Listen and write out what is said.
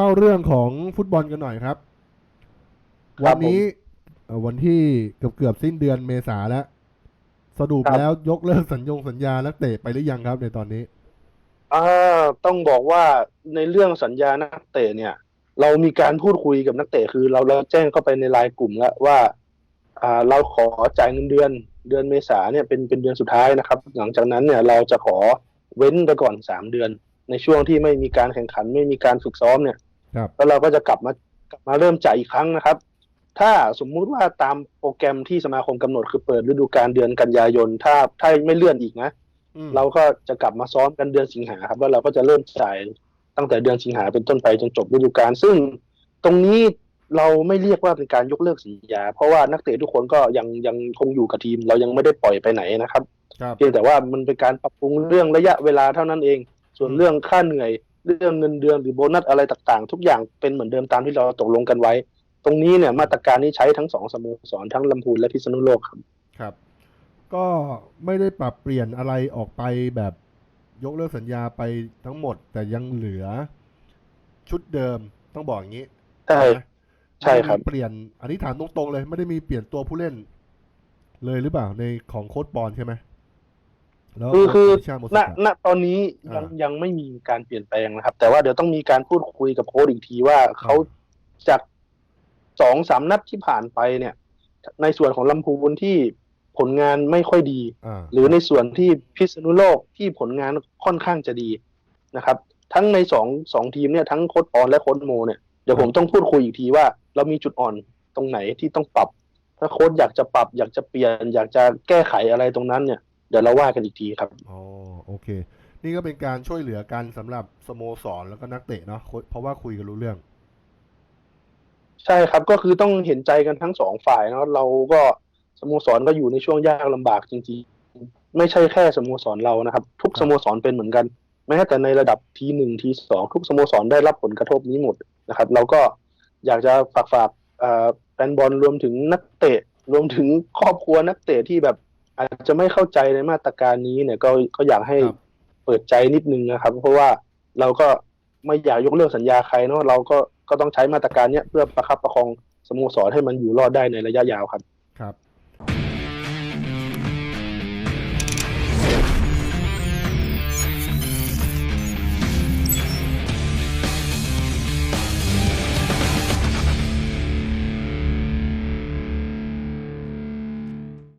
เข้าเรื่องของฟุตบอลกันหน่อยครับครัวับนนี้เอ่อวันที่เกือบเกือบๆสิ้นเดือนเมษาแล้ว สรุปครับแล้วยกเลิกสัญญงสัญญานักเตะไปหรือยังครับในตอนนี้อ่าต้องบอกว่าในเรื่องสัญญานักเตะเนี่ย เรามีการพูดคุยกับนักเตะคือ เราเราแจ้งเข้าไปในไลน์กลุ่มแล้วว่า อ่า เราขอจ่ายเงินเดือนเดือนเมษาเนี่ยเป็นเป็นเดือนสุดท้ายนะครับ หลังจากนั้นเนี่ยเราจะขอเว้นไปก่อนสามเดือน ในช่วงที่ไม่มีการแข่งขัน ไม่มีการฝึกซ้อมเนี่ยครับ แล้วเราก็จะกลับมากลับมาเริ่มจ่ายอีกครั้งนะครับ ถ้าสมมุติว่าตามโปรแกรมที่สมาคมกำหนดคือเปิดฤดูกาลเดือนกันยายน ถ้าถ้าไม่เลื่อนอีกนะอืมเราก็จะกลับมาซ้อมกันเดือนสิงหาครับแล้วเราก็จะเริ่มจ่ายตั้งแต่เดือนสิงหาเป็นต้นไปจนจบฤดูกาลซึ่งตรงนี้เราไม่เรียกว่าเป็นการยกเลิกสัญญา เพราะว่านักเตะทุกคนก็ยังยังคงอยู่กับทีม เรายังไม่ได้ปล่อยไปไหนนะครับครับเพียงแต่ว่ามันเป็นการปรับปรุงเรื่องระยะเวลาเท่านั้นเอง ส่วนเรื่องค่าเหนื่อย เรื่องเงินเดือนหรือโบนัสอะไรต่างๆ ทุกอย่างเป็นเหมือนเดิมตามที่เราตกลงกันไว้ ตรงนี้เนี่ยมาตรการนี้ใช้ทั้งสองสโมสรทั้งลำพูนและพิษณุโลกครับครับ ก็ไม่ได้ปรับเปลี่ยนอะไรออกไปแบบยกเลิกสัญญาไปทั้งหมด แต่ยังเหลือชุดเดิมต้องบอกอย่างนี้ใช่นะใช่ครับไม่ได้มีเปลี่ยนอันนี้ถามตรงๆเลย ไม่ได้มีเปลี่ยนตัวผู้เล่น เลยหรือเปล่าในของโค้ดบอลใช่ไหม แล้วคือคือโชาโมณสกะณตอนนี้ยังอ่ายัยังไม่มีการเปลี่ยนแปลงนะครับ แต่ว่าเดี๋ยวต้องมีการพูดคุยกับโค้ชอีกทีว่าเขาจากสองสามนัดที่ผ่านไปเนี่ย ในส่วนของลำพูนที่ผลงานไม่ค่อยดีอ่าหรือในส่วนที่พิษณุโลกที่ผลงานค่อนข้างจะดีนะครับ ทั้งในสองสองทีมเนี่ยทั้งโค้ดออนและโค้ดโมเนี่ยเดี๋ยวผมต้องพูดคุยอีกทีว่า เรามีจุดอ่อนตรงไหนที่ต้องปรับ ถ้าโค้ดอยากจะปรับ อยากจะเปลี่ยน อยากจะแก้ไขอะไรตรงนั้นเนี่ย เดี๋ยวเราว่ากันอีกทีครับอ๋อโอเค นี่ก็เป็นการช่วยเหลือกันสำหรับสโมสรแล้วก็นักเตะเนาะเพราะว่าคุยกันรู้เรื่อง ใช่ครับก็คือต้องเห็นใจกันทั้งสองฝ่ายเนาะเราก็สโมสรก็อยู่ในช่วงยากลำบากจริงๆ ไม่ใช่แค่สโมสรเรานะครับ ทุกครับสโมสรเป็นเหมือนกันแม้แต่ในระดับทีหนึ่งทีสองทุกสโมสรได้รับผลกระทบนี้หมดนะครับ เราก็อยากจะฝากฝากเอ่อแฟนบอลรวมถึงนักเตะ รวมถึงครอบครัวนักเตะที่แบบ อาจจะไม่เข้าใจในมาตรการนี้เนี่ยก็ก็อยากให้ครับเปิดใจนิดนึงนะครับ เพราะว่าเราก็ไม่อยากยกเลิกสัญญาใครเนาะเราก็ก็ต้องใช้มาตรการเนี้ยเพื่อประคับประคองสโมสรให้มันอยู่รอดได้ในระยะยาวครับ ครับ